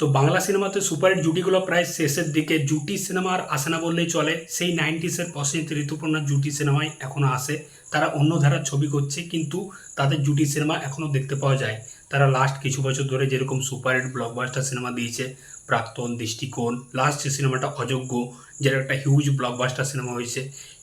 তো বাংলা সিনেমাতে সুপারহিট জুটিগুলো প্রায় শেষের দিকে জুটি সিনেমা আর আসে না বললেই চলে। সেই নাইনটিসের পশ্চিম ঋতুপর্ণা জুটি সিনেমায় এখনও আসে। তারা অন্য ধারার ছবি করছে, কিন্তু তাদের জুটি সিনেমা এখনও দেখতে পাওয়া যায়। তারা লাস্ট কিছু বছর ধরে যেরকম সুপারহিট ব্লকবাস্টার সিনেমা দিয়েছে, প্রাক্তন দৃষ্টিকোণ লাস্ট যে সিনেমাটা অযোগ্য যেটা একটা হিউজ ব্লকবাস্টার সিনেমা হয়েছে।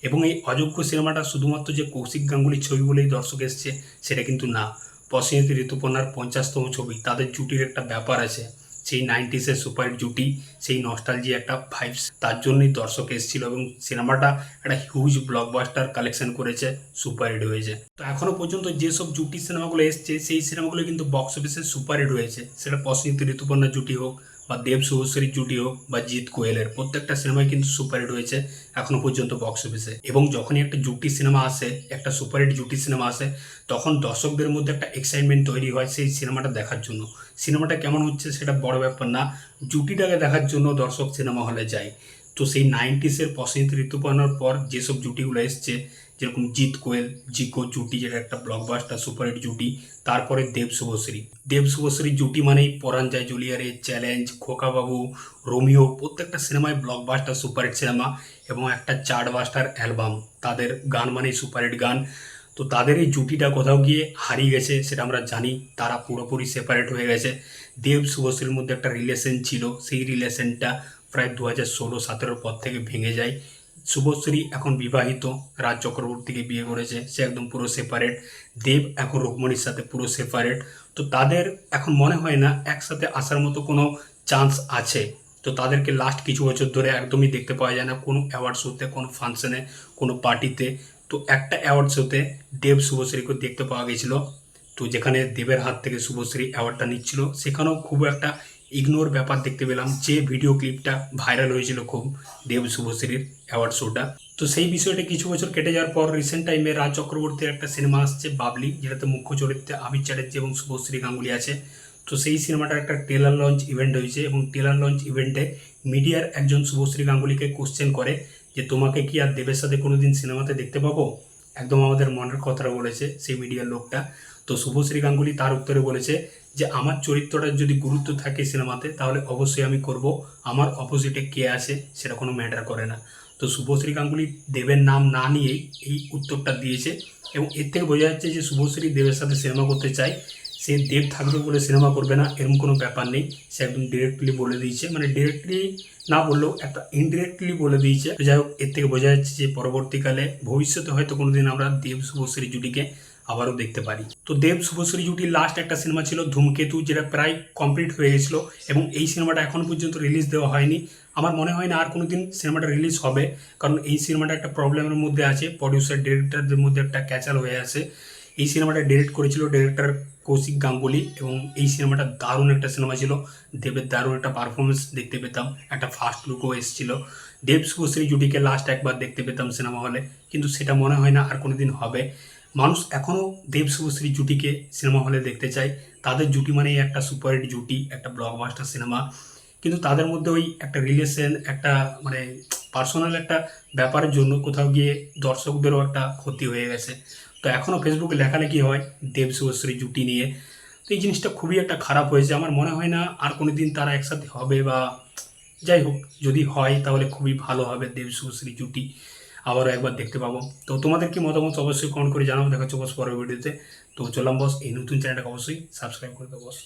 এবং এই অযোগ্য সিনেমাটা শুধুমাত্র যে কৌশিক গাঙ্গুলির ছবি বলেই দর্শক এসছে, সেটা কিন্তু না। পশ্চিমী ঋতুপর্ণার পঞ্চাশতম ছবি, তাদের জুটির একটা ব্যাপার আছে। সেই নাইনটিসের সুপার জুটি সেই নস্টালজি একটা ভাইবস তার জন্যই দর্শক এসেছিল এবং সিনেমাটা একটা হিউজ ব্লকবাস্টার কালেকশন করেছে সুপার হিট হয়েছে। তো এখনও পর্যন্ত যেসব জুটি সিনেমাগুলো এসছে, সেই সিনেমাগুলো কিন্তু বক্স অফিসে সুপার হিট হয়েছে। সেটা পশ্চিমী ঋতুপর্ণা জুটি হোক বা দেব শুভশ্রীর জুটি হোক বা জিৎ কোয়েলের প্রত্যেকটা সিনেমাই কিন্তু সুপারহিট হয়েছে এখনও পর্যন্ত বক্স অফিসে এবং যখনই একটা জুটি সিনেমা আসে, একটা সুপারহিট জুটি সিনেমা আসে, তখন দর্শকদের মধ্যে একটা এক্সাইটমেন্ট তৈরি হয় সেই সিনেমাটা দেখার জন্য। সিনেমাটা কেমন হচ্ছে সেটা বড় ব্যাপার না, জুটিটাকে দেখার জন্য দর্শক সিনেমা হলে যায়। তো সেই নাইনটিসের পছন্দ ঋতুপর্ণার পর যেসব জুটিগুলো এসছে যেরকম জিৎ কোয়েল, জিকো জুটি যেটা একটা ব্লকবাস্টার সুপারহিট জুটি, তারপরে দেব শুভশ্রী। দেব শুভশ্রীর জুটি মানেই পরাণ যায় জুলিয়ারে চ্যালেঞ্জ খোকাবাবু, রোমিও, প্রত্যেকটা সিনেমায় ব্লকবাস্টার সুপারহিট সিনেমা এবং একটা চার্টবাস্টার অ্যালবাম তাদের গান মানেই সুপারহিট গান। তো তাদের এই জুটিটা কোথাও গিয়ে হারিয়ে গেছে সেটা আমরা জানি, তারা পুরোপুরি সেপারেট হয়ে গেছে। দেব শুভশ্রীর মধ্যে একটা রিলেশন ছিল, সেই রিলেশনটা প্রায় দু হাজার ষোলো সতেরোর পর থেকে ভেঙে যায়। শুভশ্রী এখন বিবাহিত, রাজ চক্রবর্তীকে বিয়ে করেছে, সে একদম পুরো সেপারেট দেব এখন রুকমণির সাথে পুরো সেপারেট তো তাদের এখন মনে হয় না একসাথে আসার মতো কোনো চান্স আছে। তো তাদেরকে লাস্ট কিছু বছর ধরে একদমই দেখতে পাওয়া যায় না, কোনো অ্যাওয়ার্ড শোতে কোনো ফাংশনে কোনো পার্টিতে তো একটা অ্যাওয়ার্ড শোতে দেব শুভশ্রীকে দেখতে পাওয়া গেছিল। তো যেখানে দেবের হাত থেকে শুভশ্রী অ্যাওয়ার্ডটা নিচ্ছিল, সেখানেও খুব একটা ইগনোর ব্যাপার দেখতে পেলাম যে ভিডিও ক্লিপটা ভাইরাল হয়েছিল খুব, দেব শুভশ্রীর অ্যাওয়ার্ড শোটা তো সেই বিষয়টা কিছু বছর কেটে যাওয়ার পর রিসেন্ট টাইমে রাজ চক্রবর্তীর একটা সিনেমা আসছে, বাবলি, যেটাতে মুখ্য চরিত্রে আবির চ্যাটার্জি এবং শুভশ্রী গাঙ্গুলি আছে। তো সেই সিনেমাটার একটা টেলার লঞ্চ ইভেন্ট হয়েছে এবং টেলার লঞ্চ ইভেন্টে মিডিয়ার একজন শুভশ্রী গাঙ্গুলিকে কোশ্চেন করে যে, তোমাকে কি আর দেবের সাথে কোনোদিন সিনেমাতে দেখতে পাবো? একদম আমাদের মনের কথাটা বলেছে সেই মিডিয়ার লোকটা। তো শুভশ্রী গাঙ্গুলি তার উত্তরে বলেছে যে, আমার চরিত্রটার যদি গুরুত্ব থাকে সিনেমাতে, তাহলে অবশ্যই আমি করব। আমার অপোজিটে কে আছে সেটা কোনো ম্যাটার করে না। তো শুভশ্রী গাঙ্গুলি দেবের নাম না নিয়েই এই উত্তরটা দিয়েছে এবং এর থেকে বোঝা যাচ্ছে যে শুভশ্রী দেবের সাথে সিনেমা করতে চায়। সে দেব থাকবে বলে সিনেমা করবে না, এরকম কোনো ব্যাপার নেই। সে একদম ডিরেক্টলি বলে দিয়েছে। মানে ডিরেক্টলি না বললেও একটা ইনডিরেক্টলি বলে দিয়েছে। যাই হোক, এর থেকে বোঝা যাচ্ছে যে, পরবর্তীকালে ভবিষ্যতে হয়তো কোনোদিন আমরা দেব শুভশ্রী জুটিকে আবারও দেখতে পারি। তো দেব শুভশ্রী জুটির লাস্ট একটা সিনেমা ছিল ধূমকেতু, যেটা প্রায় কমপ্লিট হয়ে গেছিল এবং এই সিনেমাটা এখনও পর্যন্ত রিলিজ দেওয়া হয়নি। আমার মনে হয় না আর কোনো দিন সিনেমাটা রিলিজ হবে, কারণ এই সিনেমাটা একটা প্রবলেমের মধ্যে আছে প্রডিউসার ডিরেক্টরদের মধ্যে একটা ক্যাচাল হয়ে আছে। এই সিনেমাটা ডিরেক্ট করেছিল ডিরেক্টর কৌশিক গাঙ্গুলি এবং এই সিনেমাটা দারুণ একটা সিনেমা ছিল। দেবের দারুণ একটা পারফরমেন্স দেখতে পেতাম, একটা ফার্স্ট লুকও এসেছিল। দেব শুভশ্রী জুটিকে লাস্ট একবার দেখতে পেতাম সিনেমা হলে কিন্তু সেটা মনে হয় না আর কোনো দিন হবে। মানুষ এখনও দেব শুভশ্রী জুটিকে সিনেমা হলে দেখতে চায়। তাদের জুটি মানেই একটা সুপারহিট জুটি, একটা ব্লকবাস্টার সিনেমা। কিন্তু তাদের মধ্যে ওই একটা রিলেশন একটা মানে পার্সোনাল একটা ব্যাপারের জন্য কোথাও গিয়ে দর্শকদেরও একটা ক্ষতি হয়ে গেছে। তো এখনও ফেসবুকে লেখালেখি হয় দেব শুভশ্রী জুটি নিয়ে। তো এই জিনিসটা খুবই একটা খারাপ হয়েছে। আমার মনে হয় না আর কোনো দিন তারা একসাথে হবে বা যাই হোক, যদি হয় তাহলে খুবই ভালো হবে দেব শুভশ্রী জুটি। আবারও একবার দেখতে পাবো। তো তোমাদের কি মতামত অবশ্যই কমেন্ট করে জানাব দেখা বস পরের ভিডিওতে তো। চললাম বস, এই নতুন চ্যানেলটাকে অবশ্যই সাবস্ক্রাইব করে দেবো বস।